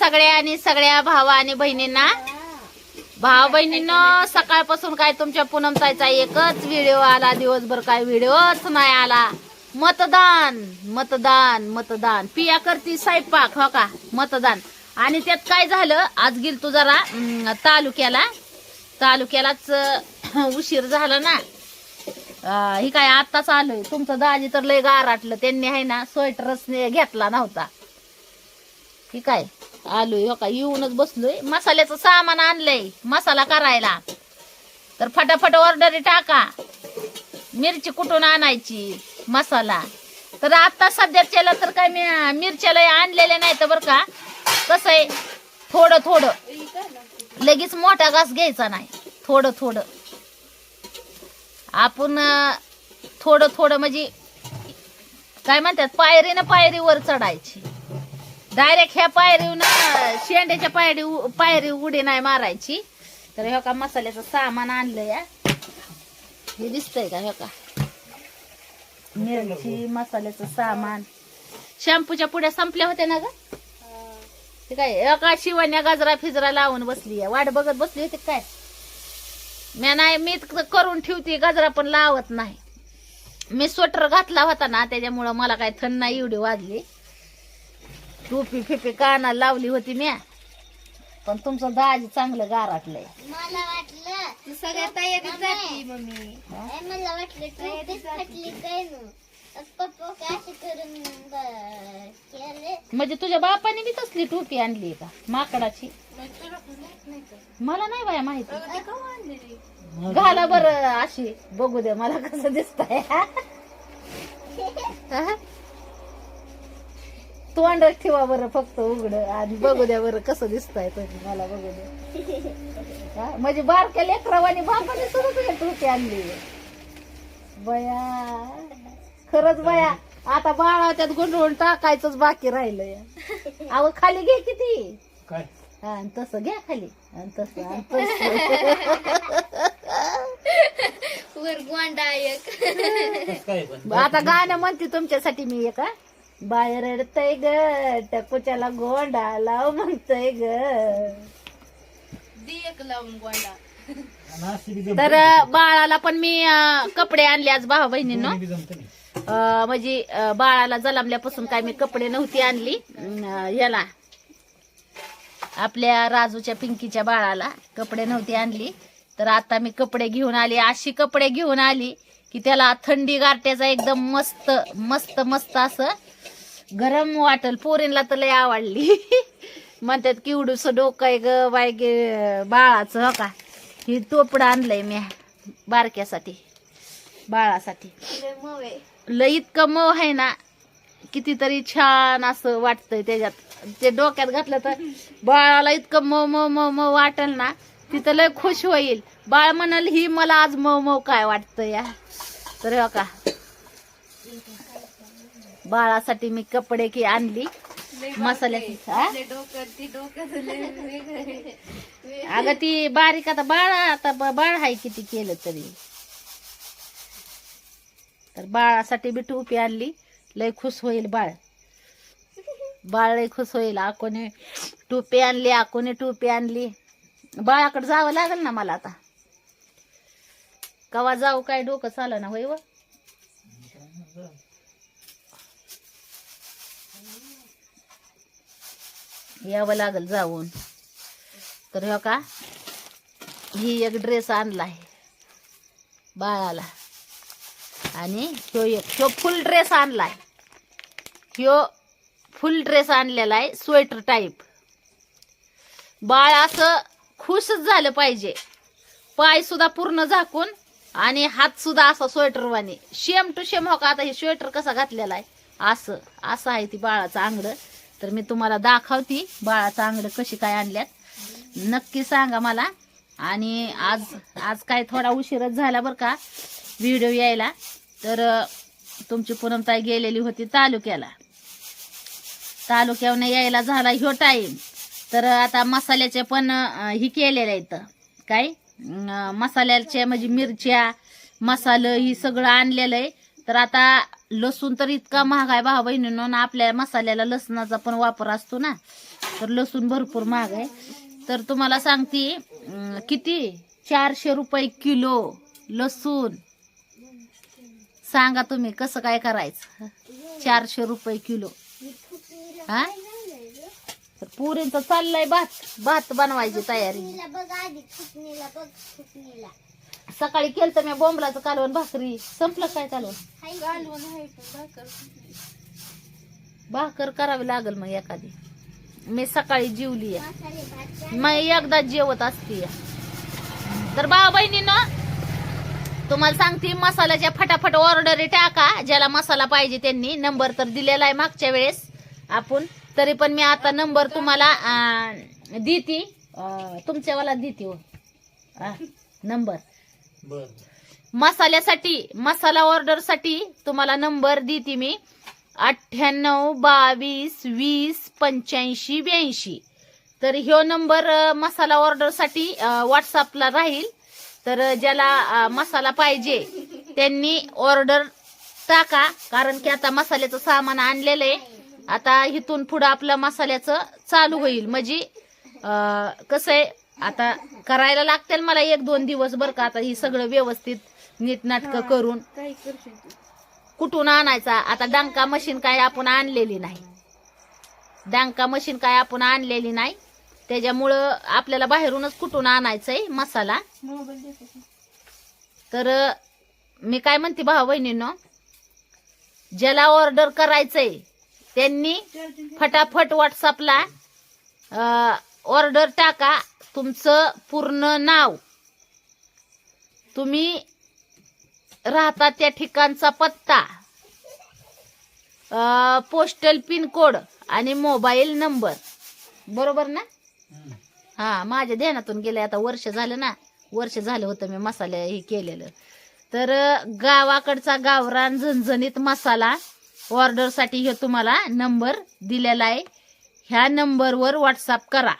सगळ्या आणि सगळ्या भावा आणि बहिणींना. भावा बहिणीनं सकाळपासून काय तुमच्या पूनमताईचा एकच व्हिडिओ आला दिवसभर काय व्हिडिओच नाही आला. मतदान मतदान मतदान. पिया करती स्वयंपाक हो का? मतदान. आणि त्यात काय झालं? आज गेल तू जरा तालुक्याला. तालुक्यालाच उशीर झाला ना. ही काय आत्ताच आलोय. तुमचं दाजी तर लय गाराटलं त्यांनी आहे ना स्वेटरच घेतला नव्हता. ही काय? आलोय हो का? येऊनच बसलोय. मसाल्याचं सामान आणलंय मसाला करायला. तर फटाफट ऑर्डरी टाका. मिरची कुठून आणायची? मसाला. तर आता सध्याच्याला तर काय मी मिरच्याला आणलेल्या नाही तर बरं का. कसं आहे? थोडं थोडं. लगेच मोठा घास घ्यायचा नाही. थोडं थोडं. आपण थोडं थोडं म्हणजे काय म्हणतात? पायरीनं पायरीवर चढायची. डायरेक्ट ह्या पायरीनं शेंड्याच्या पायरी पायरी उडी नाही मारायची. तर ह्या का मसाल्याचं सामान आणलं या हे दिसतंय का ह्या का? मिरची मसाल्याचं सामान. शॅम्पूच्या पुड्या संपल्या होत्या ना ग? ते काय एका शिवण्या गजरा फिजरा लावून बसली वाट बघत बसली होती काय? मी नाही मी करून ठेवते गजरा पण लावत नाही. मी स्वेटर घातला होता ना त्याच्यामुळं मला काय थंड नाही एवढी वाजली. टोपी फिपी कानाला लावली होती म्या. पण तुमचं दाजी चांगलं गाराटलंय. मला वाटलं तू सगळ्या तयारीत जाते मम्मी. मला वाटलं टोपीच फाटली काय नु पप्पा काय असं करून ब- केले. म्हणजे तुझ्या बापाने बी तसली टोपी आणली का? माकडाची? मला नाही बाया माहिती. घाला बर अशी. बघू दे मला कसं दिसतंय. हा? तोंड ठेवा बरं फक्त उघड. आणि बघू द्या बरं कसं दिसतंय तुम्ही मला बघू द्या. हा? म्हणजे बारक्या लेकरावानी बापाने सुद्धा तुझ्या टोपी आणली. बया. खरंच बया आता बाळा त्यात गुंडवून टाकायचंच बाकी राहिलंय. अहो खाली घे किती? काय? हा आणि तसं घ्या खाली. आणि तसं आणि तसं. वर गोंडा एक. आता गाणं म्हणते तुमच्यासाठी मी एका बाहेर रडतय ग टकुच्याला गोंडा लाव म्हणतय ग. एक लावून गोंडा. तर बाळाला पण मी अं, कपडे आणले आज भाऊ बहिणींनो. अं, म्हणजे अं, बाळाला जलमल्यापासून काय मी कपडे नव्हती आणली. अं, याला आपल्या राजूच्या पिंकीच्या बाळाला कपडे नव्हती आणली. तर आता मी कपडे घेऊन आली अशी कपडे घेऊन आली की त्याला थंडी गारट्याचा एकदम मस्त मस्त मस्त असं गरम वाटल. पोरींला तर लय आवडली. म्हणतात किवडूस डोकं आहे ग बाय गे बाळाचं हो का? ही टोपडं आणलंय मी बारक्यासाठी बाळासाठी. मवे लय इतकं मऊ आहे ना कितीतरी छान असं वाटतंय त्याच्यात. ते डोक्यात घातलं तर बाळाला इतकं मऊ मऊ मऊ मऊ वाटेल ना तिथं लय खुश होईल. बाळ म्हणाल ही मला आज मऊ मऊ काय वाटतं या. तर हो का? बाळासाठी मी कपडे की आणली. मसाल्याची. अगं ती बारीक आता बाळ आता बाळ आहे किती केलं तरी. तर बाळासाठी बी टोपी आणली. लय खुश होईल बाळ. बाळ लय खुश होईल. आकोने टोपी आणली आकोने टोपी आणली. बाळाकडे जावं लागेल ना मला आता. कवा जाऊ काय डोकं चालं ना होय व? यावं लागल जाऊन. तर हो का? ही एक ड्रेस आणलाय बाळाला. आणि ह्यो एक ह्यो फुल ड्रेस आणलाय. ह्यो फुल ड्रेस आणलेला आहे स्वेटर टाईप बाळ असं खुशच झालं पाहिजे. पाय सुद्धा पूर्ण झाकून आणि हातसुद्धा असा स्वेटरवाने शेम टू शेम हो का? आता हे स्वेटर कसा घातलेला आहे? असं असं आहे ती बाळाचं आंगडं. तर मी तुम्हाला दाखवती बाळाचं आंगडं कशी काय आणल्यात. नक्की सांगा मला. आणि आज आज काय थोडा उशीरच झाला बरं का व्हिडिओ यायला. तर तुमची पुनमताई गेलेली होती तालुक्याला. तालुक्यावर यायला झाला ह्यो टाईम तर आता मसाल्याचे पण ही केलेलं आहे काय? मसाल्याचे म्हणजे मिरच्या मसालं ही सगळं आणलेलं आहे. तर आता लसूण तर इतका महाग आहे भाऊ बहिणीनो ना आपल्या मसाल्याला लसणाचा पण वापर असतो ना. तर लसूण भरपूर महाग आहे. तर तुम्हाला सांगते किती? चारशे रुपये किलो लसूण. सांगा तुम्ही कसं काय करायचं? चारशे रुपये किलो. हा? तर पुरींचं चाललंय भात. भात बनवायची तयारी. सकाळी केलं तर मी बोंबलाचं कालवण भाकरी. संपलं काय कालवण? हाय कालवण आहे पण भाकर. भाकर करावी लागल मग एखादी. मी सकाळी जेवली आहे. मसाले भात मग एकदा जेवत असते. तर भाऊ बहिणीनं तुम्हाला सांगते मसाल्याच्या फटाफट ऑर्डरी टाका. ज्याला मसाला पाहिजे त्यांनी नंबर तर दिलेला आहे मागच्या वेळेस. आपण तरी पण मी आता नंबर तुम्हाला देते. तुमच्यावाला देते हो. नंबर बर मसाल्यासाठी मसाला ऑर्डरसाठी तुम्हाला नंबर देते मी. अठ्ठ्याण्णव बावीस वीस पंच्याऐंशी ब्याऐंशी. तर ह्यो नंबर मसाला ऑर्डरसाठी व्हॉट्सअपला राहील. तर ज्याला मसाला पाहिजे त्यांनी ऑर्डर टाका. कारण की आता मसाल्याचं सामान आणलेलं आहे. आता इथून पुढं आपलं मसाल्याचं चालू होईल. म्हणजे कसं आहे आता करायला लागतील मला एक दोन दिवस बरं का आता ही सगळं व्यवस्थित नीटनाटकं करून. काही करशील तू. कुठून आणायचा? आता डांका मशीन काय आपण आणलेली नाही. डांका मशीन काय आपण आणलेली नाही. त्याच्यामुळं आपल्याला बाहेरूनच कुठून आणायचंय मसाला? मोबाईल देतो का? तर अं, मी काय म्हणते भाऊ बहिणींनो ज्याला ऑर्डर करायचंय त्यांनी चार्जिंग फटाफट व्हॉट्सअपला ऑर्डर टाका. तुमचं पूर्ण नाव. तुम्ही राहता त्या ठिकाणचा पत्ता. पोस्टल पिन कोड आणि मोबाईल नंबर बरोबर ना. हा माझ्या ध्यानातून गेले आता वर्ष झालं ना? वर्ष झालं होतं मी मसाले हे केलेलं. तर गावाकडचा गावरान झणझणीत मसाला ऑर्डरसाठी हे तुम्हाला नंबर दिलेला आहे. ह्या नंबरवर व्हॉट्सअप करा.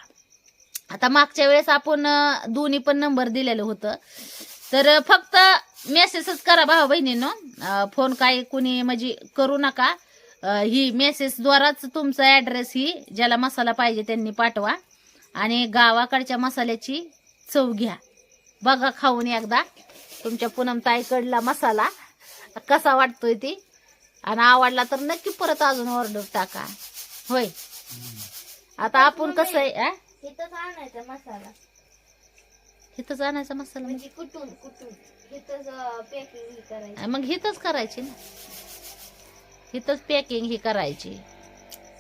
आता मागच्या वेळेस आपण दोन्ही पण नंबर दिलेलं होतं. तर फक्त मेसेजच करा भाऊ बहिणीनं. फोन काय कुणी म्हणजे करू नका. ही मेसेजद्वाराच तुमचा ॲड्रेस ही ज्याला मसाला पाहिजे त्यांनी पाठवा. आणि गावाकडच्या मसाल्याची चव घ्या. बघा खाऊन एकदा. तुमच्या पूनम ताईकडला मसाला कसा वाटतोय ती. आणि आवडला तर नक्की परत अजून ऑर्डर टाका. होय. आता आपण कसं आहे? इथंच आणायचा मसाला. इथंच आणायचा मसाला म्हणजे कुठून कुठून? इथंच पॅकिंग करायची. मग हिथंच करायची ना. हिथंच पॅकिंग ही करायची.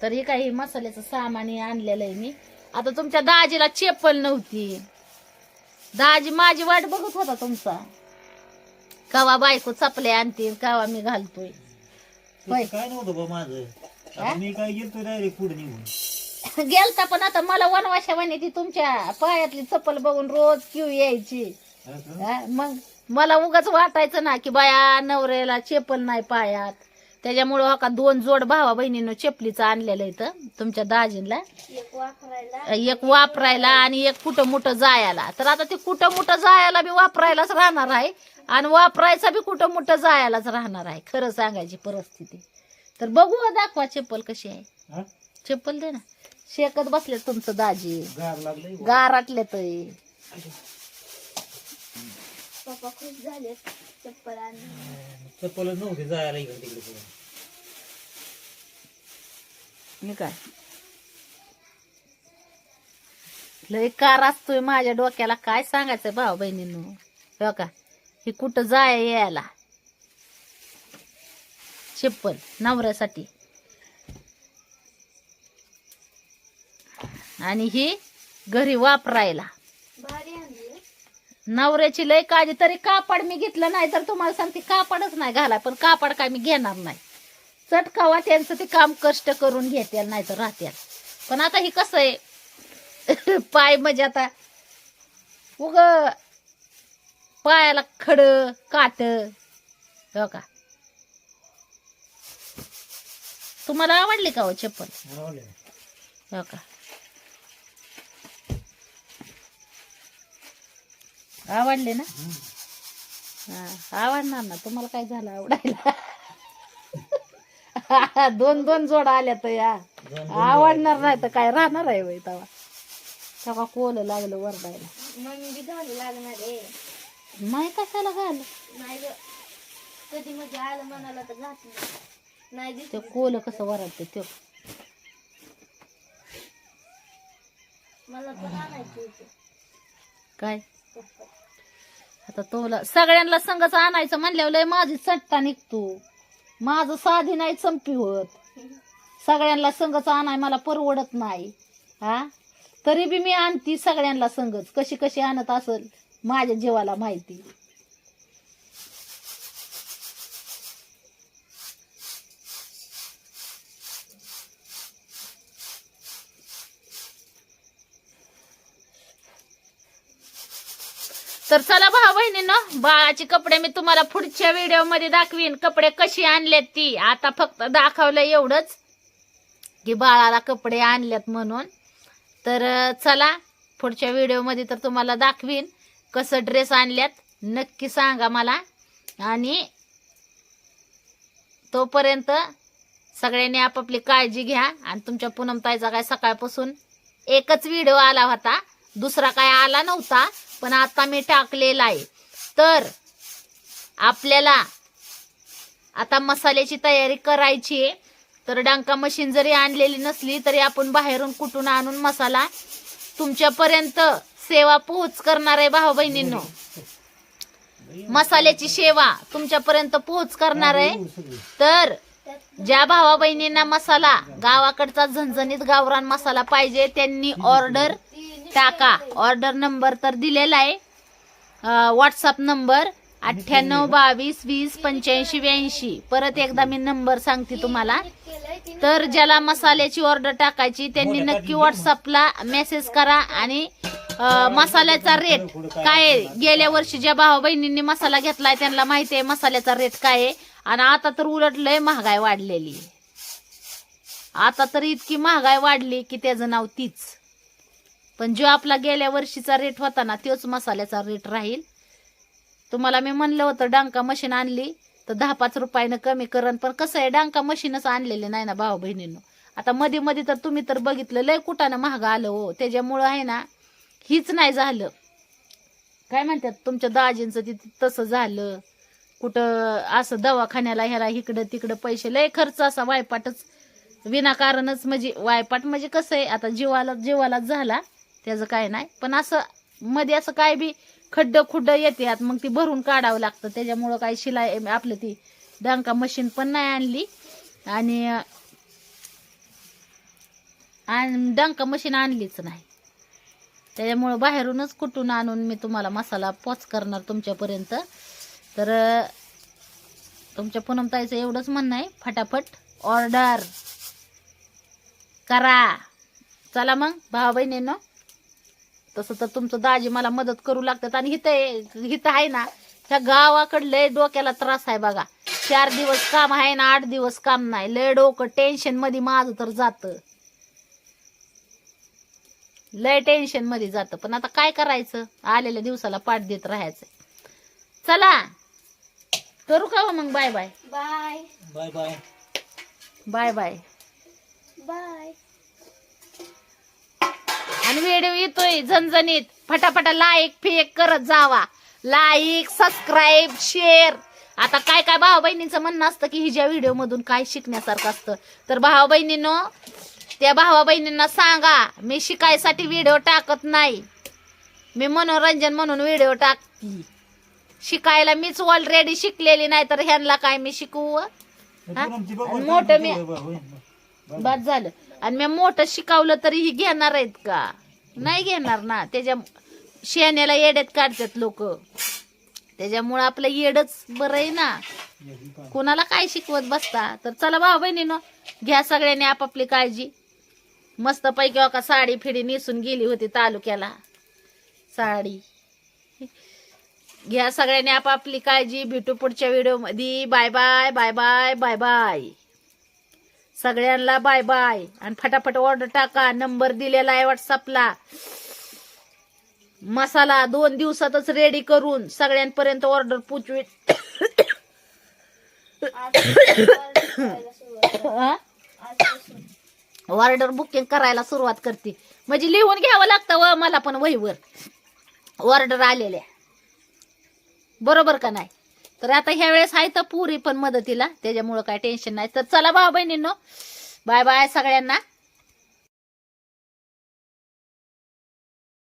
तर हे काही मसाल्याचं सामान हे आणलेलं आहे मी. आता तुमच्या दाजीला चेपल नव्हती. दाजी माझी वाट बघत होता तुमचा. कवा बायको चपले आणते कवा मी घालतोय. होय. काय नव्हतं बा माझं. हा? आता मी काय गेलतो डायरेक्ट पुढे निघून. गेलता पण आता मला वनवाशावाने ती तुमच्या पायातली चप्पल बघून रोज क्यू यायची? हा, मग मला उगाच वाटायचं ना की बाया नवऱ्याला चेपल नाही पायात. त्याच्यामुळं हो का दोन जोड भावा बहिणीनं चेपलीचं आणलेलं इथं तुमच्या दाजींला. एक वापरायला. एक वापरायला आणि एक कुठं मुठं जायला. तर आता ते कुठं मुठं जायला बी वापरायलाच राहणार आहे आणि वापरायचा बी कुठं मुठं जायलाच राहणार आहे. खरं सांगायची परिस्थिती. तर बघू हो, दाखवा चप्पल कशी आहे? चप्पल दे ना. शेकत बसले तुमचं दाजी. गार. गाराटले तर. पप्पा खुश झाले चप्पल आणून चप्पलच नव्हती जायला इकडे तिकडे पुढे मी काय? लय कार असतोय माझ्या डोक्याला. काय सांगायचं भाऊ बहिणींनो? हो का हे कुठं जाय यायला? चप्पल नवऱ्यासाठी. आणि ही घरी वापरायला. नवऱ्याची लय काळजी. तरी कापड मी घेतलं नाही तर तुम्हाला सांगते कापडच नाही घाला पण कापड काय मी घेणार नाही. चटकावा त्यांचं ते काम कष्ट करून घेतील नाही तर राहतील पण आता ही कसं आहे पाय म्हणजे आता उग पायाला खड काट हो का? तुम्हाला आवडली का हो चप्पल? आवडलं. हो का? आवडले ना. हा आवडणार ना. तुम्हाला काय झालं आवडायला? दोन दोन जोडा आल्या तर या. आवडणार नाही तर काय राहणार आहे वय तवा तेव्हा कोल लागलं वरडायला. नाही कशाला घाल कधी मध्ये आलं तर घातलं नाही. ते कोल कसं वरडते ते मला पण आणायचं होतं. काय? आता तुला सगळ्यांना संघच आणायचं म्हणल्यावर लय माझी चट्टा निघतो. माझं साधी नाही संपी होत. सगळ्यांना संघच आणाय मला परवडत नाही. हा? तरी बी मी आणती सगळ्यांना संघच. कशी कशी आणत असल माझ्या जीवाला माहिती. तर चला भाऊ बहिणीनं बाळाचे कपडे मी तुम्हाला पुढच्या व्हिडिओमध्ये दाखवीन. कपडे कशी आणलेत ती. आता फक्त दाखवलं एवढंच की बाळाला कपडे आणलेत म्हणून. तर चला पुढच्या व्हिडिओमध्ये तर तुम्हाला दाखवीन कसं ड्रेस आणल्यात नक्की सांगा मला. आणि तोपर्यंत सगळ्यांनी आपापली काळजी घ्या. आणि तुमच्या पूनमताईचा काय सकाळपासून एकच व्हिडिओ आला होता. दुसरा काय आला नव्हता. पण आता मी टाकलेला आहे. तर आपल्याला आता मसाल्याची तयारी करायची आहे. तर डांका मशीन जरी आणलेली नसली तरी आपण बाहेरून कुठून आणून मसाला तुमच्यापर्यंत सेवा पोहोच करणार आहे भाऊ बहिणींनो. मसाल्याची सेवा तुमच्यापर्यंत पोहोच करणार आहे. तर ज्या भावा बहिणींना मसाला गावाकडचा झणझणीत गावरान मसाला पाहिजे त्यांनी ऑर्डर टाका. ऑर्डर नंबर तर दिलेला आहे. व्हॉट्सअप नंबर अठ्ठ्याण्णव बावीस वीस पंच्याऐंशी ब्याऐंशी. परत एकदा मी नंबर सांगते तुम्हाला. तर ज्याला मसाल्याची ऑर्डर टाकायची त्यांनी नक्की व्हॉट्सअपला मेसेज करा आणि मसाल्याचा रेट काय आहे? गेल्या वर्षी ज्या भाऊ बहिणींनी मसाला घेतलाय त्यांना माहिती आहे मसाल्याचा रेट काय आहे. आणि आता तर उलट लय महागाई वाढलेली. आता तर इतकी महागाई वाढली की त्याचं नाव तीच. पण जो आपला गेल्या वर्षीचा रेट होता ना तोच मसाल्याचा रेट राहील. तुम्हाला मी म्हणलं होतं डांका मशीन आणली तर दहा पाच रुपयानं कमी करण पण कसं आहे डांका मशीनच आणलेले नाही ना भाऊ बहिणींनो. आता मध्ये मध्ये तर तुम्ही तर बघितलं लय कुठानं महाग आलं हो. त्याच्यामुळं आहे ना हीच नाही झालं. काय म्हणतात तुमच्या दाजींचं तिथे तसं झालं. कुठं असं दवाखान्याला ह्याला इकडं तिकडं पैसे लय खर्च असा वायपाटच विनाकारणच म्हणजे वायपाट म्हणजे कसं आहे आता जीवाला जीवालाच झाला. त्याचं काय नाही. पण असं मध्ये असं काय बी खड्ड खुड्ड येतात मग ती भरून काढावं लागतं. त्याच्यामुळं काय शिलाई आपलं ती डांका मशीन पण नाही आणली. आणि आणि डांका मशीन आणलीच नाही. त्याच्यामुळं बाहेरूनच कुठून आणून मी तुम्हाला मसाला पोच करणार तुमच्यापर्यंत. तर तुमच्या पूनमताईचं एवढंच म्हणणं आहे. फटाफट ऑर्डर करा. चला मग भावा बहिणीनं तसं तर तुमचं दाजी मला मदत करू लागतात. आणि हिथं हिथं आहे ना त्या गावाकडं लय डोक्याला त्रास आहे बघा. चार दिवस काम आहे ना आठ दिवस काम नाही. लय डोकं टेन्शनमध्ये माझं तर जातं. लय टेन्शनमध्ये जातं. पण आता काय करायचं? आलेल्या दिवसाला पाठ देत राहायचं. चला. करू का हो मग? Bye bye. Bye. Bye bye. Bye bye. Bye. आणि व्हिडिओ येतोय झणझणीत. फटाफटा लाईक फेक करत जावा. लाईक सबस्क्राईब शेअर आता काय काय भाऊ बहिणीचं म्हणणं असतं की हिच्या व्हिडिओ मधून काय शिकण्यासारखं असतं. तर भाऊ बहिणीनो त्या भावा बहिणींना सांगा मी शिकायसाठी व्हिडिओ टाकत नाही. मी मनोरंजन म्हणून व्हिडिओ टाकते. शिकायला मीच ऑलरेडी शिकलेली नाही तर ह्यांना काय मी शिकवू हा? मोठं मी-. बस झालं. आणि मी मोठं शिकवलं तरी ही घेणार आहेत का? नाही घेणार ना. त्याच्या शेण्याला येड्यात काढतात लोक. त्याच्यामुळं आपलं येडच बरं आहे ना. कोणाला काय शिकवत बसता? तर चला भाऊ बहिणीनो घ्या सगळ्यांनी आपापली काळजी. मस्त पैकी हो का साडी फिडी नेसून गेली होती तालुक्याला. साडी. घ्या सगळ्यांनी आपापली काळजी. भेटू पुढच्या व्हिडिओमध्ये bye bye bye bye bye bye सगळ्यांना बाय बाय. आणि फटाफट ऑर्डर टाका. नंबर दिलेला आहे व्हॉट्सअपला मसाला दोन दिवसातच रेडी करून सगळ्यांपर्यंत ऑर्डर पोचवी. ऑर्डर बुकिंग करायला सुरुवात करते. म्हणजे लिहून घ्यावं लागतं व मला पण वहीवर. ऑर्डर आलेल्या. बरोबर का नाही? तर आता ह्या वेळेस आहे तर पुरी पण मदतीला त्याच्यामुळं काय टेन्शन नाही. तर चला भाऊ बहिणींनो बाय बाय सगळ्यांना.